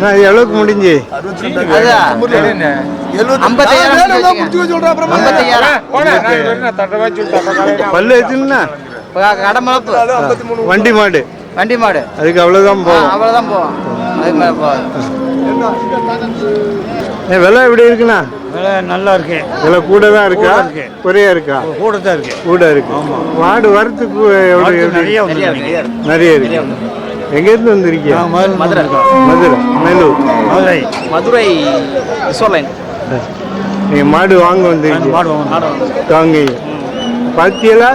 நான் எவ்வளோக்கு முடிஞ்சு பல்லு கடமளப்பு வண்டி மாடு. வண்டி மாடு. அதுக்கு அவ்வளோதான் போகும். அவ்வளோதான் போவோம் அதுக்கு மேலே போகாது. விலை எப்படி இருக்குண்ணா? நல்லா இருக்கு. விலை கூட தான் இருக்கா. குறையா இருக்கா? கூட தான் இருக்கு. கூட இருக்கு. மாடு வரத்துக்கு எவ்வளோ நிறைய? வந்து நிறைய இருக்கு. எங்கேருந்து வந்திருக்கீங்க? மதுரை. மதுரை. மேலூர். மதுரை. மதுரை லைன் நீங்க மாடு வாங்க வந்திருக்கீங்க. மாடு வாங்க. வாங்க. பாத்தியலா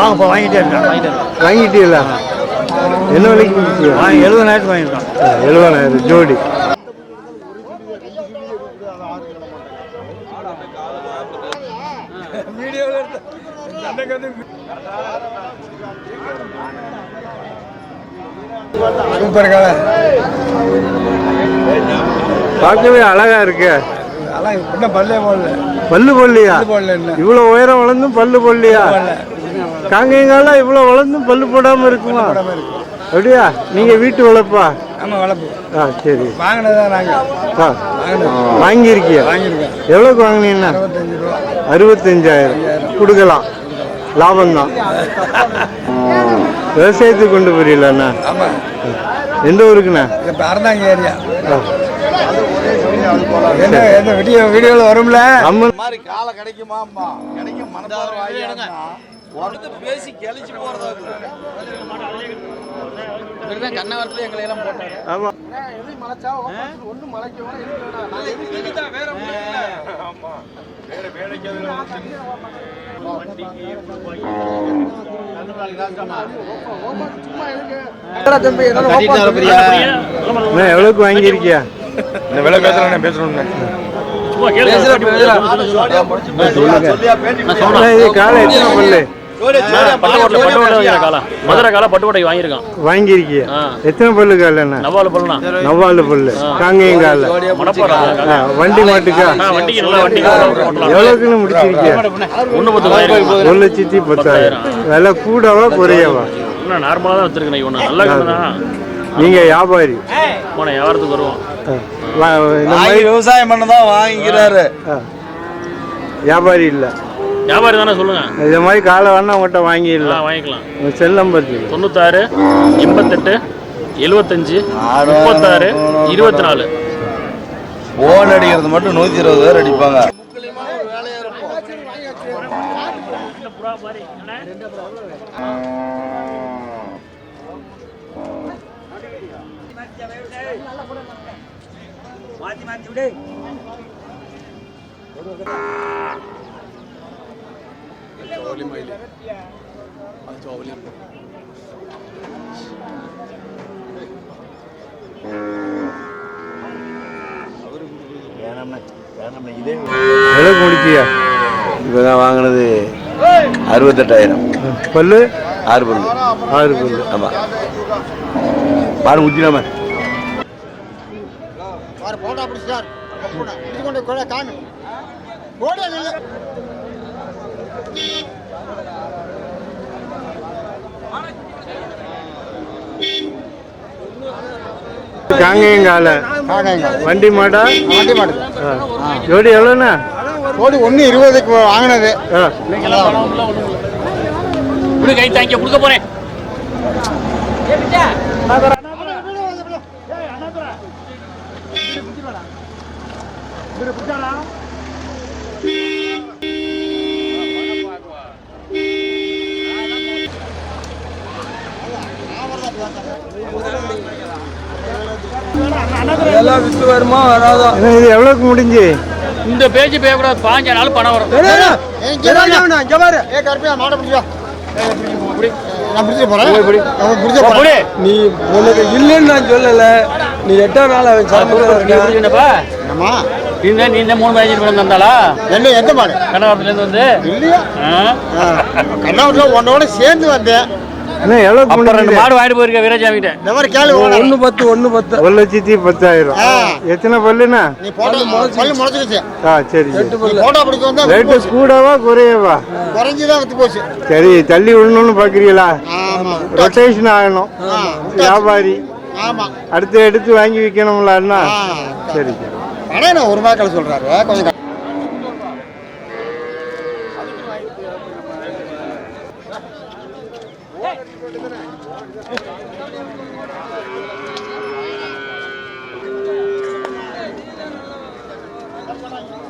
வாங்க போ வாங்கிட்டே இருக்கேன். வாங்கிட்டீங்களா? என்ன விலைக்கு எழுபதாயிரத்துக்கு வாங்கியிருக்கோம். எழுபதாயிரம். ஜோடி. சூப்பர் கலை பார்க்கவே அழகா இருக்கு. அதெல்லாம் இன்னும் பல்லே போடல பல்லு பொல்லியா இவ்வளோ இவ்வளவு உயரம் வளர்ந்தும் பல்லு பொல்லியா காங்கையங்காலம் இவ்வளவு வளர்ந்தும் பல்லு போடாம இருக்குமா? அப்படியா? நீங்க வீட்டு வளர்ப்பா? ஆமாம் வளர்ப்பு ஆ சரி. வாங்கினதா நாங்கள் ஆ. வாங்கியிருக்கியா? வாங்கியிருக்கேன் எவ்வளோக்கு வாங்கினீங்கன்னா? அறுபத்தஞ்சாயிரம். கொடுக்கலாம். லாபம்தான். விவசாயத்துக்கு கொண்டு போறீங்களா ஆமாம் எந்த ஊருக்குண்ணா? இப்போ அறந்தாங்க ஏரியா. வீடியோ வீடியோவில் வரும்ல? அம்மன் மாதிரி காலை கிடைக்குமாம்மா கிடைக்கும் மனப்பாறை ஒருத்தர் பேசி கெளிச்சு போறதா கண்ணவரத்துல எங்களை எல்லாம் போட்டாரு. ஆமா. அண்ணா, எவ்வளவுக்கு வாங்கியிருக்கியா? இந்த விலை அண்ணா, இது காலை எத்தனை பல்லு? மதுரை காலம் பட்டுக்கோட்டை வாங்கியிருக்கான். வாங்கியிருக்கியா. எத்தனை பல்லு காலண்ணா நவாலு பல்லாம் நவ்வாலு பல்லு காங்கேயம் கால. வண்டி மாட்டுக்கா? எவ்வளவுக்குன்னு முடிச்சிருக்கியா? ஒரு லட்சத்தி பத்தாயிரம். விலை கூடவா குறையவா? நார்மலாக தான் வச்சிருக்கேன் நல்ல நீங்க வியாபாரி. போன வியாபாரத்துக்கு வருவோம். விவசாயம் பண்ண தான் வாங்கிக்கிறாரு. வியாபாரி இல்ல. வியாபாரி தானே சொல்லுங்க? இந்த மாதிரி காலை வேணா உங்கள்கிட்ட வாங்கிடலாம். வாங்கிக்கலாம். உங்க செல் நம்பர் தொண்ணூத்தாறு எண்பத்தெட்டு எழுபத்தஞ்சு முப்பத்தாறு இருபத்தி நாலு போன் அடிக்கிறது மட்டும் நூத்தி இருபது பேர் அடிப்பாங்க. எவ்வளோக்கு முடிச்சியா இப்பதான் வாங்கினது அறுபத்தெட்டாயிரம். பல்லு? ஆறு பல்லு. ஆறு பல்லு. ஆமா. பாரு ஊத்தினாம போட்டா பிடிச்சார் கூட காணு போட நில்லு காங்கேயம் காலை வண்டி மாடா? வண்டி மாடு. ஜோடி எவ்வளோண்ணா? கோடி ஒன்று இருபதுக்கு வாங்கினது. கை தாங்க கொடுக்க போறேன். எல்லாம் வித்து வருமா? வராதோ? இது எவ்வளோக்கு முடிஞ்சு? இந்த பேஜ் பேயக்கூடாது பாஞ்ச நாள் பணம் வரும். ஏ கருப்பியா மாடை பிடிச்சா நீ உனக்கு இல்லைன்னு நான் சொல்லல. நீ எட்டாம் நாள் அவன் சாப்பிட்டு என்னப்பா ஆமா நீ தான் நீ தான் மூணு பதினஞ்சு மணி வந்தாளா? என்ன எந்த மாடு? கனகாபுரத்துலேருந்து வந்து? இல்லையா? உன்னோட சேர்ந்து வந்தேன். அண்ணா எவ்வளோ அப்புறம் ரெண்டு மாடு வாங்கிட்டு போயிருக்க வீரஜாமி கிட்ட இந்த மாதிரி கேளு ஓனர். ஒன்று பத்து ஒன்று பத்து. ஒரு லட்சத்தி பத்தாயிரம். எத்தனை பல்லுண்ணா? நீ போட்டோ பல்லு முளைச்சிருச்சு. ஆ சரி சரி. நீ போட்டோ பிடிக்க வந்தா ரேட்டு கூடவா குறையவா? குறைஞ்சுதான் வித்து போச்சு. சரி தள்ளி விடணும்னு பார்க்குறீங்களா ஆமா. ரொட்டேஷன் ஆகணும். ஆ, வியாபாரி. ஆமா. அடுத்து எடுத்து வாங்கி விற்கணும்ல அண்ணா. சரி சரி. அண்ணா நான் ஒரு ரூபாய் சொல்றாரு. கொஞ்சம்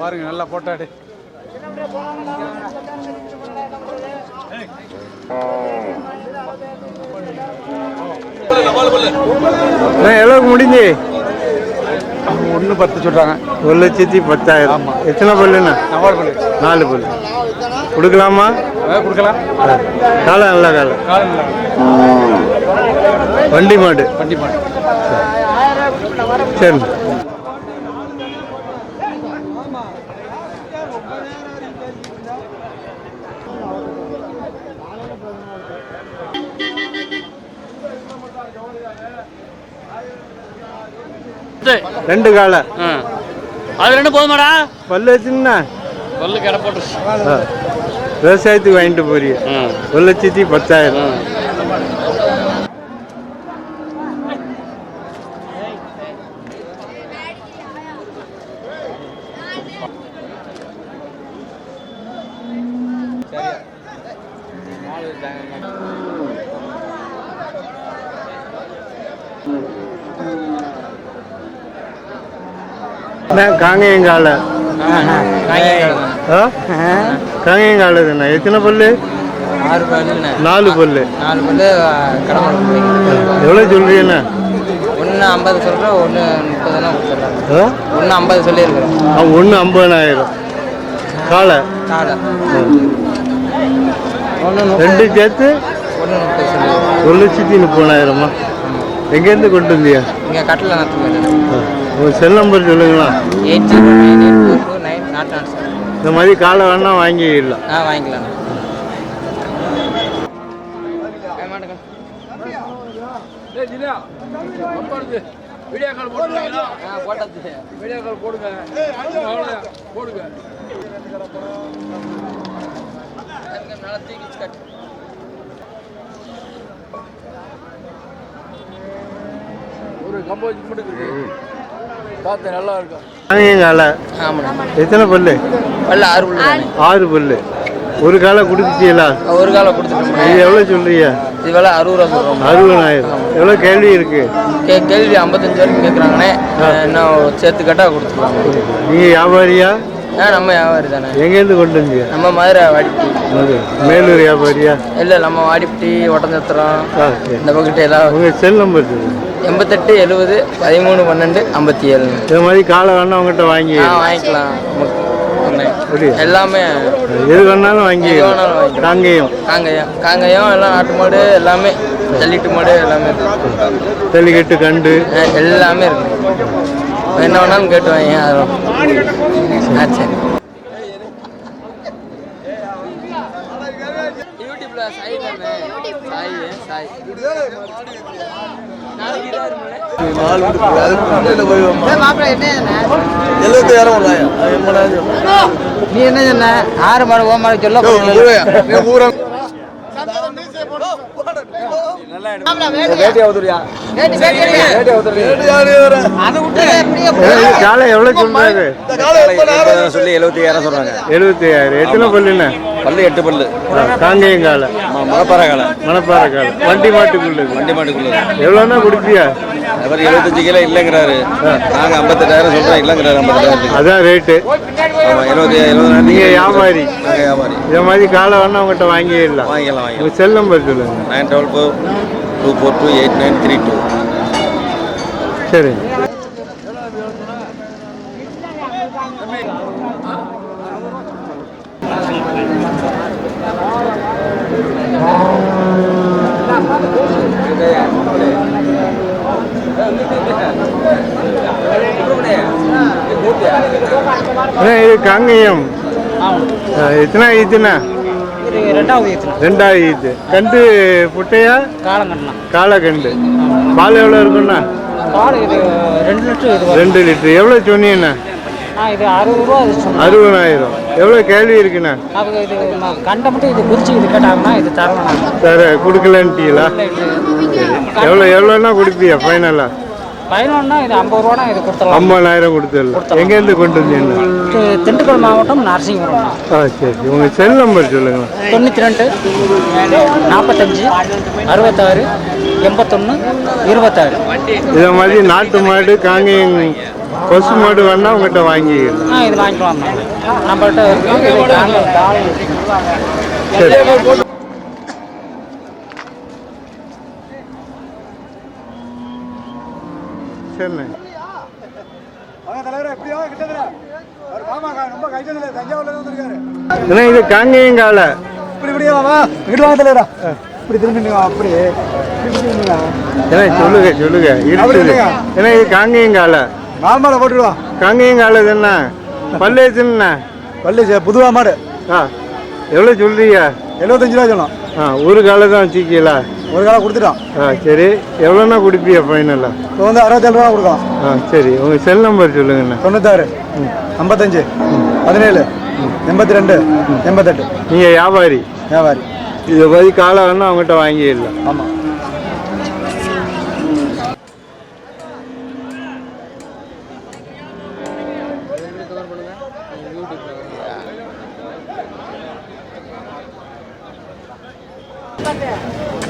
பாருங்க நல்லா போட்டாடு அண்ணா எவ்வளோக்கு முடிஞ்சு? ஒன்று பத்து சொல்கிறாங்க ஒரு லட்சத்தி பத்தாயிரம். எத்தனை பல்லுண்ணா நவால் பண்ணு நாலு பல்லு. கொடுக்கலாமா? கொடுக்கலாம். காலம் நல்ல காலம். வண்டி மாடு. வண்டி மாடு. சரி. ரெண்டு காலை. அது ரெண்டு போதுமாடா? பல்லு வச்சுன்னா? கொல்லு கடை போட்டு விவசாயத்துக்கு வாங்கிட்டு போறீங்க ஒரு லட்சத்தி பத்தாயிரம். அண்ணா காங்கேயங்கால. காங்கேயங்கால. தானே எத்தனை பல்லு? நாலு பல்லு. நாலு பல்லு எவ்வளோ சொல்றீங்கண்ணா ஒன்று ஐம்பது சொல்கிறேன் ஒன்று முப்பதுனா ஒன்று ஐம்பது சொல்லியிருக்கிறோம் ஒன்று ஐம்பதாயிரம் காலை? காலை. ஒன்று ரெண்டு சேர்த்து? ஒன்று முப்பது சொல்லியிருக்கிறோம் ஒரு லட்சத்தி முப்பதாயிரமா? எங்கேருந்து கொண்டு வந்தியா? இங்கே கட்டில் நடத்து உங்கள் செல் நம்பர் சொல்லுங்களா eight zero nine eight four two nine nought nought seven இந்த மாதிரி காலை வேணா வாங்கிடலாம் ஆ வாங்கிக்கலாம் போட்டது நல்லா தூக்கி கட்டு. காங்கேயங்காலை ஆமாண்ணா. எத்தனை பல்லு? பல்ல ஆறு பல்லு. ஆறு பல்லு. ஒரு காலை கொடுத்துட்டீங்களா? ஒரு காலை கொடுத்துட்டோம் இது எவ்வளோ சொல்றீங்க? இது வேலை அறுபது ரூபா சொல்கிறோம் அறுபதாயிரம். எவ்வளோ கேள்வி இருக்கு? கே கேள்வி ஐம்பத்தஞ்சு வரைக்கும் கேட்குறாங்கண்ணே இன்னும் சேர்த்து கேட்டால் கொடுத்துருவாங்க. நீங்கள் வியாபாரியா? ஆ நம்ம வியாபாரி தானே. எங்கேருந்து கொண்டு வந்தீங்க? நம்ம மதுரை வாடிப்பட்டி. மேலூர் வியாபாரியா? இல்லை நம்ம வாடிப்பட்டி ஒட்டஞ்சத்திரம் இந்த பக்கத்து எல்லாம் உங்கள் செல் நம்பர் எண்பத்தெட்டு எழுபது பதிமூணு பன்னெண்டு ஐம்பத்தி ஏழு இந்த மாதிரி காலை வேணா உங்கள்கிட்ட வாங்கி வாங்கிக்கலாம்? எல்லாமே எது வேணாலும் வாங்கி எது வேணாலும் வாங்கிக்கலாம். காங்கேயம். காங்கயம். காங்கயம் எல்லாம் நாட்டு மாடு எல்லாமே. ஜல்லிட்டு மாடு எல்லாமே இருக்கு. ஜல்லிக்கட்டு கண்டு. ஆ, எல்லாமே இருக்கு. என்ன வேணாலும் கேட்டு வாங்க அதெல்லாம் ஆ சரி. யூடியூப்ல சாய் தானே? சாய் சாய்? இதா எழுபத்தாயிரம் நீ என்ன சொன்ன ஆறு மாடு ஓ மாடு சொல்ல காலை எவ்வளோ சொல்றாரு? சொல்லி எழுபத்தி ஐயாயிரம் சொல்றாங்க. எழுபத்தி ஐயாயிரம் எத்தனை பல்லுண்ணே பல்லு எட்டு பல்லு. காங்கேயம் காலை. மலப்பாறை காலை. மணப்பாறை காலை. வண்டி மாட்டுக்குள்ளது வண்டி மாட்டுக்குள்ளது எவ்வளோன்னா கொடுப்பியா? அவர் எழுபத்தஞ்சு கிலோ இல்லைங்கிறாரு. நாங்க ஐம்பத்தெட்டாயிரம் சொல்றோம் இல்லைங்கிறாரு ஐம்பத்தெட்டாயிரத்துக்கு. அதான் ரேட்டு ஆமா எழுபத்தி எழுபதாயிரம் நீங்க வியாபாரி. வியாபாரி. இதை மாதிரி காலை வேணா உங்கள்கிட்ட வாங்கிடலாம். வாங்கிக்கலாம் வாங்கிக்கலாம் உங்கள் செல் நம்பர் சொல்லுங்க. Nine double four two four two eight nine three two. சரி. இது காங்கேயம். எத்தனை இது ரெண்டாவது ஈத்து. கண்டு புட்டையா? காலம் கட்டலாம் காளை கண்டு பால் எவ்வளோ இருக்குண்ணா ரெண்டு லிட்டர். எவ்வளோ சொன்னீங்கண்ணா? அறுபதாயிரம். எவ்வளோ கேள்வி இருக்குண்ணா? கண்டை மட்டும் இது குறிச்சு இது கேட்டாங்கன்னா இது தரணும். நாங்கள் சார் கொடுக்கலன்ட்டீங்களா எவ்வளோ எவ்வளோன்னா கொடுப்பியா ஃபைனலாக பதினொன்னா இது ஐம்பது ரூபானா இது கொடுத்துடலாம். ஐம்பதாயிரம் கொடுத்துடலாம். எங்கேருந்து கொண்டு வந்தீங்கண்ணா தி- திண்டுக்கல் மாவட்டம் நரசிங்கபுரம். ஆ சரி உங்கள் செல் நம்பர் சொல்லுங்களேன் தொண்ணூற்றி ரெண்டு நாற்பத்தஞ்சு அறுபத்தாறு எண்பத்தொன்று இருபத்தாறு. இதை மாதிரி நாட்டு மாடு காங்கேயம் பசு மாடு வேணா உங்கள்கிட்ட வாங்கிக்கலாம் ஆ இது வாங்கிக்கலாம் நம்மள்கிட்ட சரி. சரிண்ணே அண்ணா, இது காங்கேயம் காலை இப்படி இப்படியே வாமா இங்கிட்டு வாங்க தலைவரா இப்படி திரும்பி அப்படி ஏன்னா சொல்லுங்க சொல்லுங்க இருக்குது ஏன்னா இது காங்கேயம் காலை நார்மலாக போட்டுடுவான் காங்கேயம் காலை தானே பல்லேச்சுண்ணா பள்ளி புதுவா மாடு. ஆ எவ்வளோ சொல்றீங்க? எழுபத்தஞ்சு ரூபா சொன்னோம் ஆ ஒரு காலை தான் வச்சுக்கீங்களா ஒரு காலம் கொடுத்துட்டோம் ஆ சரி. எவ்வளோண்ணா கொடுப்பியா ஃபைனலாக இப்போ வந்து அறுபத்தேழு ரூபா கொடுக்கலாம் ஆ சரி. உங்கள் செல் நம்பர் சொல்லுங்கண்ணா. தொண்ணூத்தாறு ஐம்பத்தஞ்சு பதினேழு எண்பத்தி ரெண்டு எண்பத்தெட்டு. நீங்கள் வியாபாரி. வியாபாரி. இதை மாதிரி காலை வேணா அவங்ககிட்ட வாங்கிடலாம். ஆமாம்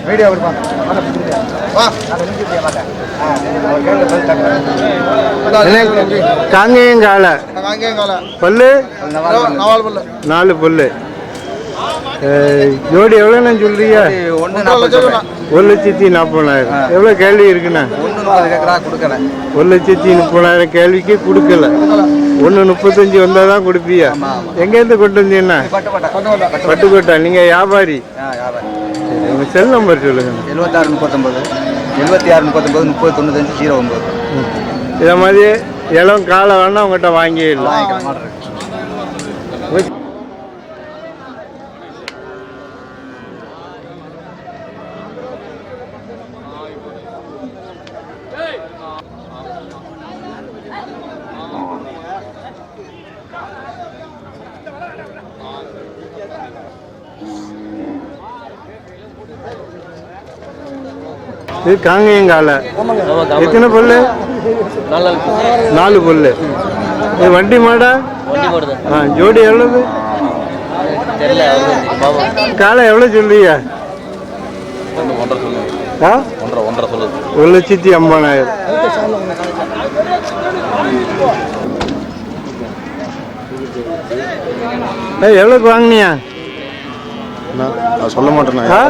வீடியோ கொடுப்பாங்க காங்கேயம் காலை பல்லு? நாலு பல்லு. ஜோடி எவ்வளோண்ணா சொல்றீங்க? ஒரு லட்சத்தி நாற்பதாயிரம் எவ்வளோ கேள்வி இருக்குண்ணா? ஒரு லட்சத்தி முப்பதாயிரம் கேள்விக்கு கொடுக்கல. ஒன்று முப்பத்தஞ்சு வந்தால் தான் கொடுப்பியா எங்கேருந்து கொண்டு வந்தீங்கண்ணா? பட்டுக்கோட்டை நீங்கள் வியாபாரி. உங்கள் செல் நம்பர் சொல்லுங்கண்ணா எழுபத்தாறு முப்பத்தொம்பது எழுபத்தி ஆறு முப்பத்தொம்பது முப்பது தொண்ணூத்தஞ்சு ஜீரோ ஒம்பது இதை மாதிரி இளம் காலை வேணா உங்கள்கிட்ட வாங்கிடலாம் இது காங்கேயம் காலை எத்தனை பல்லு? நாலு பல்லு. இது வண்டி மாடா? ஆ ஜோடி எவ்வளவு? காலை எவ்வளோ சொல்றீங்க? ஒன்றரை ஆ? ஒரு லட்சத்தி ஐம்பதாயிரம் எவ்வளோக்கு வாங்கினியா? சொல்ல மாட்டேன். ஆ?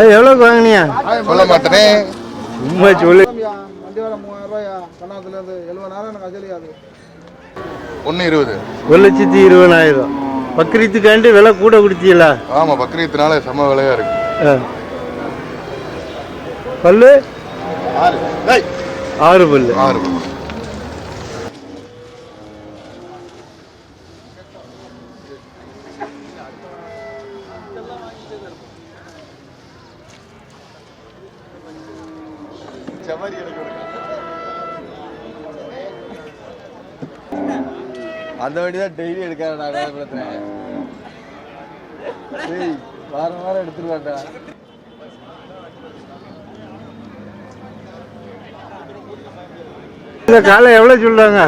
ஏய், எவ்வளோக்கு வாங்கினியா? சொல்ல மாட்டேனே. சும்மா சொல்லு. வண்டி மூவாயிரம் ரூபாயா கண்ணாத்துலேருந்து எழுபதாயிரம் எனக்கு அஜலியாது ஒன்று இருபது. ஒரு லட்சத்தி இருபதாயிரம். பக்ரீத்துக்காண்டி விலை கூட கொடுத்தீங்களா ஆமாம் பக்ரீத்தினால செம்ம விலையா இருக்கு. பல்லு? ஆறு. ஆறு பல்லு. ஆறு அந்த வண்டி தான் டெய்லி எடுக்காத நான் பிரச்சனை வாரம் வாரம் எடுத்துருவாண்டா இந்த காலை எவ்வளோ சொல்றாங்க?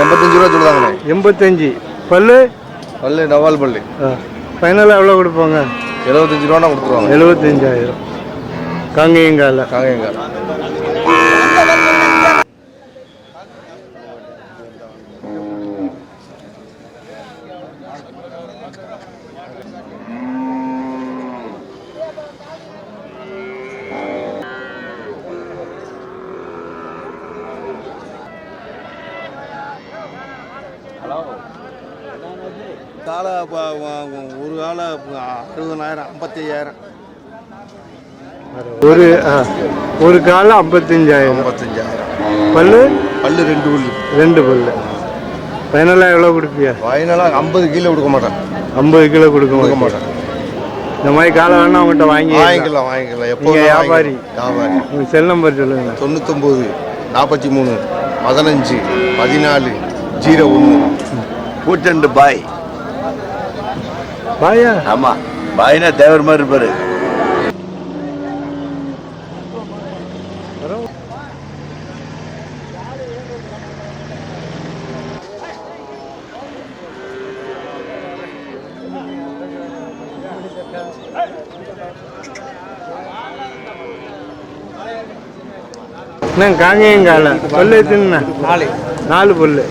எண்பத்தஞ்சு ரூபா சொல்லுவாங்களே எண்பத்தஞ்சு. பல்லு? பல்லு நவால் பல்லு. ஃபைனலாக எவ்வளோ கொடுப்பாங்க? எழுபத்தஞ்சு ரூபா கொடுத்துருவாங்க. எழுபத்தஞ்சாயிரம் காங்கேயங்கால. காங்கேயங்க காலை ஒரு காலை அறுபதாயிரம் ஐம்பத்தி ஐயாயிரம் ஒரு ஆ, ஒரு காலம் ஐம்பத்தஞ்சாயிரம். ஐம்பத்தஞ்சாயிரம். பல்லு? பல்லு ரெண்டு பல்லு. ரெண்டு பல்லு. ஃபைனலாக எவ்வளோ கொடுப்பியா ஃபைனலாக ஐம்பது கிலோ கொடுக்க மாட்டேன். ஐம்பது கிலோ கொடுக்க கொடுக்க மாட்டேன். இந்த மாதிரி காலை வேணா அவங்கள்ட்ட வாங்கி வாங்கிக்கலாம் வாங்கிக்கலாம். எப்போ வியாபாரி? வியாபாரி. உங்க செல் நம்பர் சொல்லுங்க. தொண்ணூத்தொம்பது நாற்பத்தி மூணு பதினஞ்சு பதினாலு ஜீரோ ஒன்று. கூட்டண்டு பாய். பாயா? ஆமா. பாய்னா தேவர் மாதிரி இருப்பாரு. என்ன காங்கேயம் காலை பல்லு எத்தனை நாலு. நாலு பல்லு.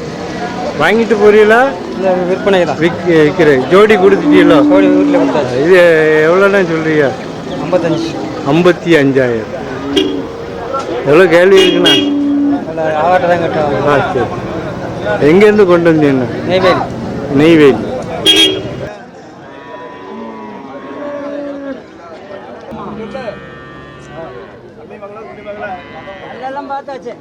வாங்கிட்டு போறீங்களா? இந்த விற்பனை தான். விக் விற்கிற ஜோடி கொடுத்துட்டீங்களோ? கோடி வீட்டில் கொடுத்தாச்சு. இது எவ்வளோண்ணா சொல்றீங்க? ஐம்பத்தஞ்சு. ஐம்பத்தி அஞ்சாயிரம். எவ்வளோ கேள்வி இருக்குண்ணா? ஆ சரி. எங்கேருந்து கொண்டு வந்தீங்கண்ணா? நெய்வேலி. நெய்வேலி. எல்லாம் பார்த்தாச்சு.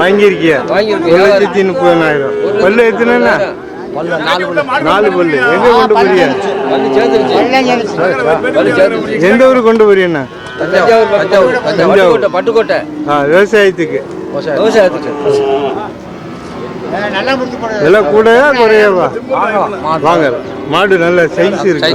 வாங்கியிருக்கியா? வாங்கியிருக்கேன். ஒரு லட்சத்தி முப்பதாயிரம். பல்லு எத்தனைண்ணா நாலு பல்லு. நாலு பல்லு. எங்கே கொண்டு போறியா பல்லு சேர்ந்துருச்சு. பல்லு சேர்ந்துருச்சு. எந்த ஊர் கொண்டு போறீங்கண்ணா தஞ்சாவூர். தஞ்சாவூர். தஞ்சாவூர். பட்டுக்கோட்டை விவசாயத்துக்கு. விலை கூடயா குறையவா மாடு. வாங்க. மாடு நல்ல சைஸ் இருக்கு.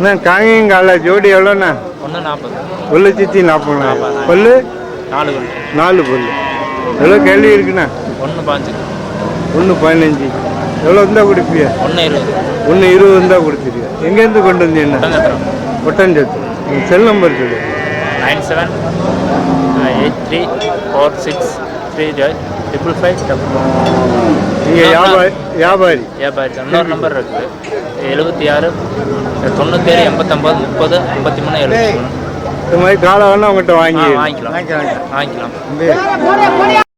அண்ணா காங்கேயம் காலை ஜோடி எவ்வளோண்ணா ஒன்று நாற்பது. ஒரு லட்சத்தி நாற்பதாயிரம் பல்லு? நாலு பல்லு. நாலு பல்லு. எவ்வளோ கேள்வி இருக்குண்ணா? ஒன்று பாஞ்சு ஒன்று பதினஞ்சு. எவ்வளோ இருந்தால் கொடுப்பியா? ஒன்று இருபது. ஒன்று இருபது இருந்தால் கொடுத்துருவியா எங்கேருந்து கொண்டு வந்தீங்கண்ணா ஒட்டஞ்சத்து உங்கள் செல் நம்பர் சொல்லு. Nine seven eight three four six three triple five double நீங்கள் வியாபாரி வியாபாரி. வியாபாரி. இன்னொரு நம்பர் இருக்குது. எழுபத்தி ஆறு தொண்ணூத்தேழு எண்பத்தொம்பது முப்பது ஐம்பத்தி மூணு எழுபத்தி மூணு. இந்த மாதிரி காலை வேணா அவங்ககிட்ட ஆ வாங்கி வாங்கிக்கலாம் வாங்கிக்கலாம். வாங்கிக்கலாம்.